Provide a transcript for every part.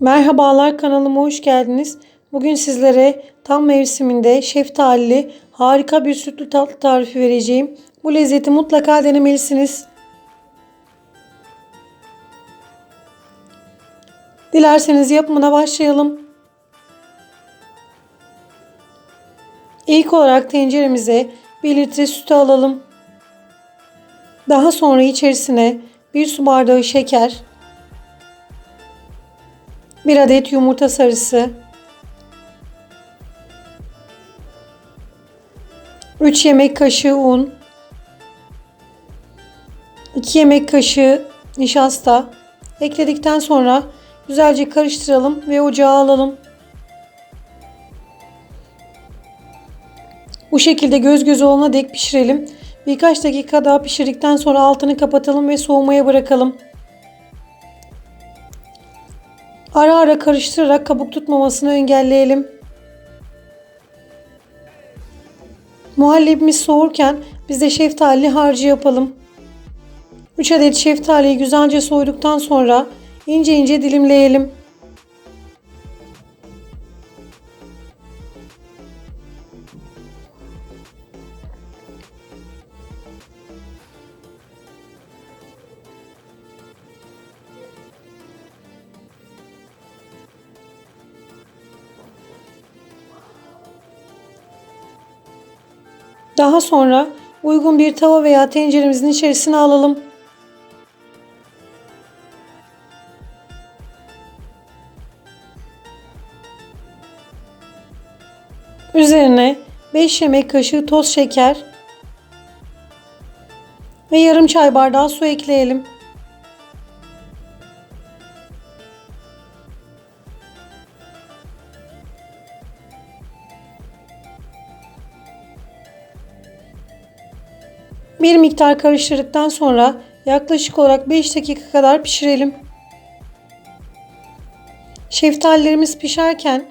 Merhabalar kanalıma hoş geldiniz. Bugün sizlere tam mevsiminde şeftalili harika bir sütlü tatlı tarifi vereceğim. Bu lezzeti mutlaka denemelisiniz. Dilerseniz yapımına başlayalım. İlk olarak tenceremize 1 litre sütü alalım. Daha sonra içerisine 1 su bardağı şeker, 1 adet yumurta sarısı, 3 yemek kaşığı un, 2 yemek kaşığı nişasta ekledikten sonra güzelce karıştıralım ve ocağa alalım. Bu şekilde göz göz olana dek pişirelim. Birkaç dakika daha pişirdikten sonra altını kapatalım ve soğumaya bırakalım. Ara ara karıştırarak kabuk tutmamasını engelleyelim. Muhallebimiz soğurken biz de şeftali harcı yapalım. 3 adet şeftaliyi güzelce soyduktan sonra ince ince dilimleyelim. Daha sonra uygun bir tava veya tenceremizin içerisine alalım. Üzerine 5 yemek kaşığı toz şeker ve yarım çay bardağı su ekleyelim. Bir miktar karıştırdıktan sonra yaklaşık olarak 5 dakika kadar pişirelim. Şeftalilerimiz pişerken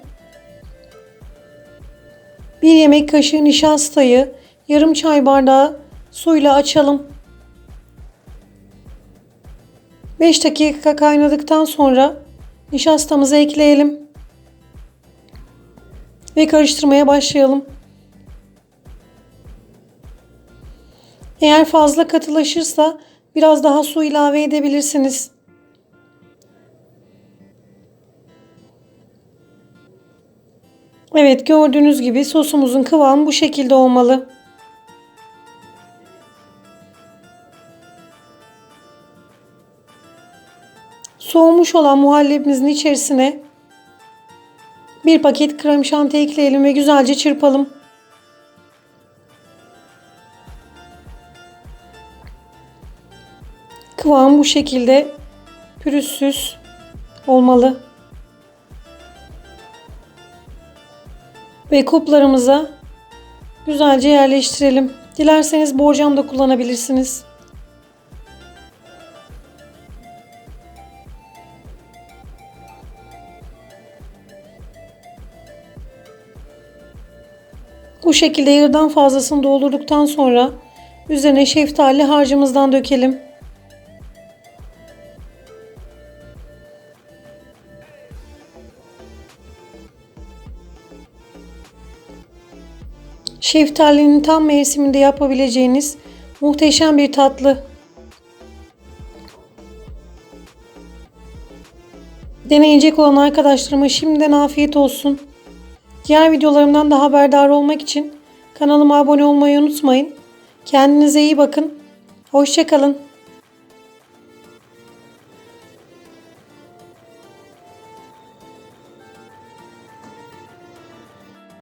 1 yemek kaşığı nişastayı yarım çay bardağı suyla açalım. 5 dakika kaynadıktan sonra nişastamızı ekleyelim. Ve karıştırmaya başlayalım. Eğer fazla katılaşırsa biraz daha su ilave edebilirsiniz. Evet gördüğünüz gibi sosumuzun kıvamı bu şekilde olmalı. Soğumuş olan muhallebimizin içerisine bir paket krem şanti ekleyelim ve güzelce çırpalım. Kıvam bu şekilde pürüzsüz olmalı. Ve kuplarımıza güzelce yerleştirelim. Dilerseniz borcam da kullanabilirsiniz. Bu şekilde yarıdan fazlasını doldurduktan sonra üzerine şeftali harcımızdan dökelim. Şeftalinin tam mevsiminde yapabileceğiniz muhteşem bir tatlı. Deneyecek olan arkadaşlarıma şimdiden afiyet olsun. Diğer videolarımdan da haberdar olmak için kanalıma abone olmayı unutmayın. Kendinize iyi bakın. Hoşçakalın.